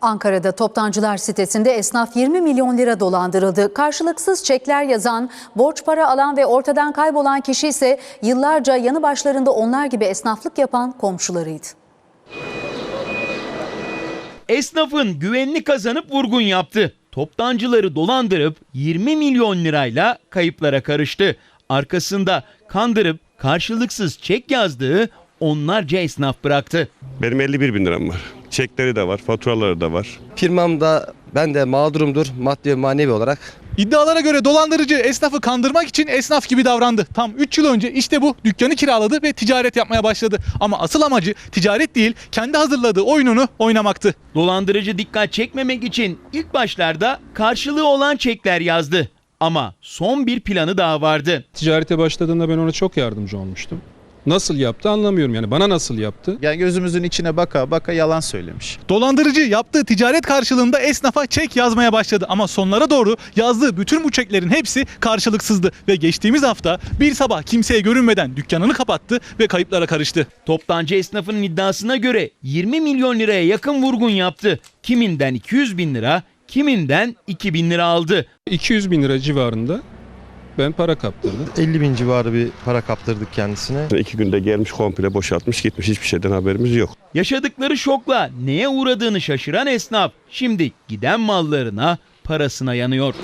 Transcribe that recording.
Ankara'da toptancılar sitesinde esnaf 20 milyon lira dolandırıldı. Karşılıksız çekler yazan, borç para alan ve ortadan kaybolan kişi ise yıllarca yanı başlarında onlar gibi esnaflık yapan komşularıydı. Esnafın güvenini kazanıp vurgun yaptı. Toptancıları dolandırıp 20 milyon lirayla kayıplara karıştı. Arkasında kandırıp karşılıksız çek yazdığı onlarca esnaf bıraktı. Benim 51 bin liram var. Çekleri de var, faturaları da var. Firmamda ben de mağdurumdur maddi ve manevi olarak. İddialara göre dolandırıcı esnafı kandırmak için esnaf gibi davrandı. Tam 3 yıl önce işte bu dükkanı kiraladı ve ticaret yapmaya başladı. Ama asıl amacı ticaret değil kendi hazırladığı oyununu oynamaktı. Dolandırıcı dikkat çekmemek için ilk başlarda karşılığı olan çekler yazdı. Ama son bir planı daha vardı. Ticarete başladığında ben ona çok yardımcı olmuştum. Nasıl yaptı anlamıyorum yani bana nasıl yaptı? Yani gözümüzün içine baka baka yalan söylemiş. Dolandırıcı yaptığı ticaret karşılığında esnafa çek yazmaya başladı. Ama sonlara doğru yazdığı bütün bu çeklerin hepsi karşılıksızdı. Ve geçtiğimiz hafta bir sabah kimseye görünmeden dükkanını kapattı ve kayıplara karıştı. Toptancı esnafının iddiasına göre 20 milyon liraya yakın vurgun yaptı. Kiminden 200 bin lira, kiminden 2 bin lira aldı. 200 bin lira civarında ben para kaptırdım. 50 bin civarı bir para kaptırdık kendisine. İki günde gelmiş komple boşaltmış gitmiş hiçbir şeyden haberimiz yok. Yaşadıkları şokla neye uğradığını şaşıran esnaf şimdi giden mallarına parasına yanıyor.